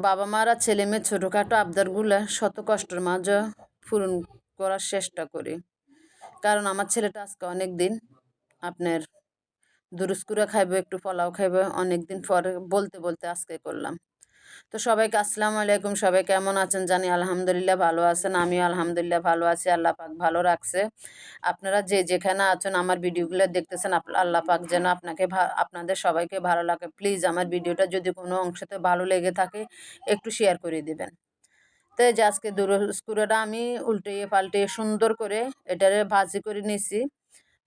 বাবা মারা ছেলে মেয়ে, ছোটোখাটো আবদারগুলো শত কষ্টের মাঝে পূরণ করার চেষ্টা করি। কারণ আমার ছেলেটা আজকে অনেক দিন আপনার দুরুস্কুরা খাইবে, একটু পোলাও খাইবে অনেক দিন পরে বলতে বলতে আজকে করলাম। তো সবাইকে আসসালামু আলাইকুম। সবাই কেমন আছেন? জানি আলহামদুলিল্লাহ ভালো আছেন। আমিও আলহামদুলিল্লাহ ভালো আছি। আল্লাহ পাক ভালো রাখছে। আপনারা যে যেখানে আছেন, আমার ভিডিওগুলো দেখতেছেন আল্লাহ পাক যেন আপনাকে আপনাদের সবাইকে ভালো লাগে। প্লিজ আমার ভিডিওটা যদি কোনো অংশতে ভালো লেগে থাকে, একটু শেয়ার করে দেবেন। তো যে আজকে দুরস্কুরাটা আমি উল্টিয়ে পাল্টিয়ে সুন্দর করে এটারে ভাজি করে নিছি।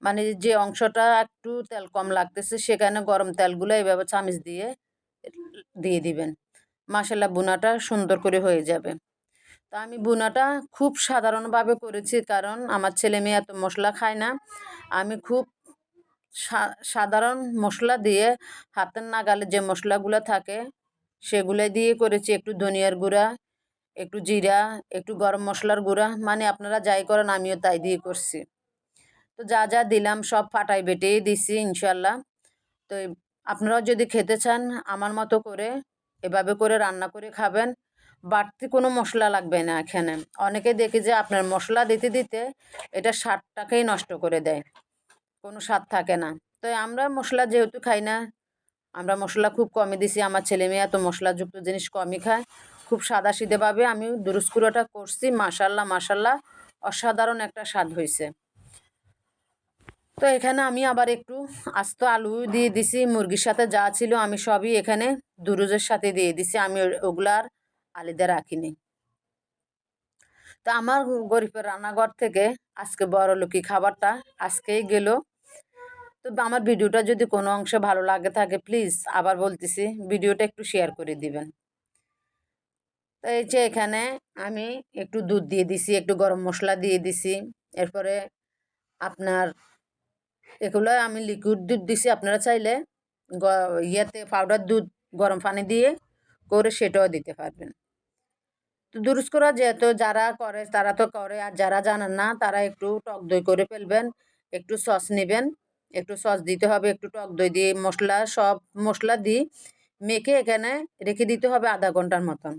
মানে যে অংশটা একটু তেল কম লাগতেছে, সেখানে গরম তেলগুলো এইভাবে চামিচ দিয়ে দিয়ে দিবেন। মাসাল্লাহ বোনাটা সুন্দর করে হয়ে যাবে। তো আমি বোনাটা খুব সাধারণভাবে করেছি কারণ আমার ছেলে মেয়ে এত মশলা খায় না। আমি খুব সাধারণ মশলা দিয়ে হাতের নাগালে যে মশলাগুলো থাকে সেগুলো দিয়ে করেছি। একটু ধনিয়ার গুঁড়া, একটু জিরা, একটু গরম মশলার গুঁড়া মানে আপনারা যাই করেন আমিও তাই দিয়ে করছি। তো যা যা দিলাম সব ফাটাই বেটেই দিছি ইনশাল্লাহ তো আপনারাও যদি খেতে চান আমার মতো করে এভাবে করে রান্না করে খাবেন। বাড়তি কোনো মশলা লাগবে না এখানে। অনেকে দেখি যে আপনার মশলা দিতে দিতে এটা স্বাদটাকেই নষ্ট করে দেয়। কোনো স্বাদ থাকে না। তো আমরা মশলা যেহেতু খাই না, আমরা মশলা খুব কমই দিছি। আমার ছেলে মেয়ে এত মশলাযুক্ত জিনিস কমই খায়। খুব সাদা সিধেভাবে আমি দুরুস্কুরোটা করছি। মাসাল্লাহ মাসাল্লাহ অসাধারণ একটা স্বাদ হয়েছে তো এখানে আমি আবার একটু আস্ত আলু দিয়ে দিছি, মুরগির সাথে যা ছিল আমি সবই এখানে দুরুজের সাথে দিয়ে দিছি, আমি ওগুলার আলিদা রাখিনি। তো আমার গরিবের রান্নাঘর থেকে আজকে বড় লোকি খাবারটা আজকেই গেল। তো আমার ভিডিওটা যদি কোনো অংশে ভালো লাগে থাকে প্লিজ আবার বলতেছি, ভিডিওটা একটু শেয়ার করে দিবেন। তো এই যে এখানে আমি একটু দুধ দিয়ে দিছি, একটু গরম মশলা দিয়ে দিছি, এরপরে আপনার এগুলো আমি লিকুইড দুধ দিছি, আপনারা চাইলে ইয়েতে পাউডার দুধ, গরম পানি দিয়ে করে সেটাও দিতে পারবেন। তো দুরুস করা যেহেতু যারা করে, তারা তো করে, আর যারা জানেন না, তারা একটু টক দই করে ফেলবেন, একটু সস নেবেন, একটু সস দিতে হবে, একটু টক দই দিয়ে মশলা, সব মশলা দিয়ে মেখে এখানে রেখে দিতে হবে আধা ঘণ্টার মতন।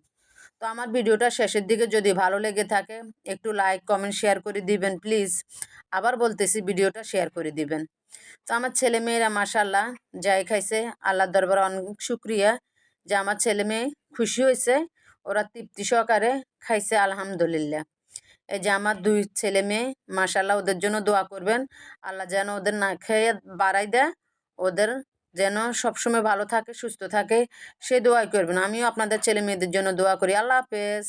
তো আমার ভিডিওটা শেষের দিকে যদি ভালো লেগে থাকে, একটু লাইক কমেন্ট শেয়ার করে দিবেন প্লিজ আবার বলতেছি ভিডিওটা শেয়ার করে দিবেন। তো আমার ছেলে মেয়েরা মাসাল্লাহ যাই খাইছে আল্লাহ দরবার অনেক শুক্রিয়া যে আমার ছেলে মেয়ে খুশি হয়েছে, ওরা তৃপ্তি সহকারে খাইছে, আলহামদুলিল্লাহ। এই যে আমার দুই ছেলে মেয়ে মাসাল্লাহ ওদের জন্য দোয়া করবেন। আল্লাহ যেন ওদের না খেয়ে বাড়াই দেয়, ওদের যেন সবসময় ভালো থাকে, সুস্থ থাকে, সে দোয়াই করবেন। আমিও আপনাদের ছেলে মেয়েদের জন্য দোয়া করি। আল্লাহ হাফেজ।